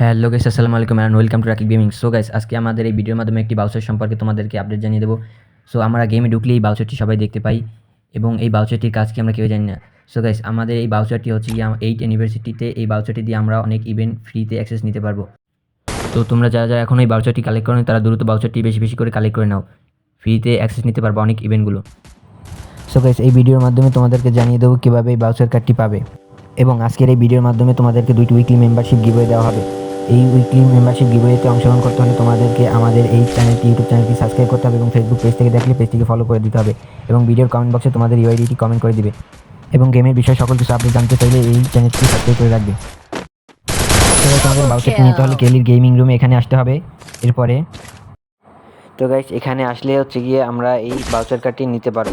Hello guys আসসালামু আলাইকুম and welcome to Rakib gaming so guys আজকে আমাদের এই ভিডিওর মাধ্যমে একটি বাউচার সম্পর্কে তোমাদেরকে আপডেট জানিয়ে দেবো। সো আমরা গেমে ঢুকলে এই বাউচারটি সবাই দেখতে পাই এবং এই বাউচারটির কাজ কি আমরা কেউ জানি না। সো গাইস আমাদের এই বাউচারটি হচ্ছে গিয়ে এইট ইউনিভার্সিটিতে এই বাউচারটি দিয়ে আমরা অনেক ইভেন্ট ফ্রিতে অ্যাক্সেস নিতে পারব। তো তোমরা যারা যারা এখন এই বাউচারটি কালেক্ট করো তারা দ্রুত বাউচারটি বেশি বেশি করে কালেক্ট করে নাও। ফ্রিতে অ্যাক্সেস নিতে পারব অনেক ইভেন্টগুলো সো গাইস এই ভিডিওর মাধ্যমে তোমাদেরকে জানিয়ে দেবো কীভাবে এই বাউচার কার্ডটি পাবে। এবং আজকের এই ভিডিওর মাধ্যমে তোমাদেরকে দুইটি উইকলি মেম্বারশিপ গিভওয়ে দেওয়া হবে। এই উইকলি মেম্বারশিপ গিভওয়েতে অংশগ্রহণ করতে হলে তোমাদেরকে আমাদের এই চ্যানেলটি ইউটিউব চ্যানেলটি সাবস্ক্রাইব করতে হবে এবং ফেসবুক পেজ থেকে দেখলে পেজটিকে ফলো করে দিতে হবে এবং ভিডিওর কমেন্ট বক্সে তোমাদের ইউআইডিটি কমেন্ট করে দিবে এবং গেমের বিষয়ে সকল কিছু আপনি জানতে চাইলে এই চ্যানেলটি সাবস্ক্রাইব করে রাখবে। তোমাদের বাউচারটি নিতে হলে কেলির গেমিং রুমে এখানে আসতে হবে। এরপরে তো গাইস এখানে আসলে হচ্ছে গিয়ে আমরা এই বাউচার কার্ডটি নিতে পারব।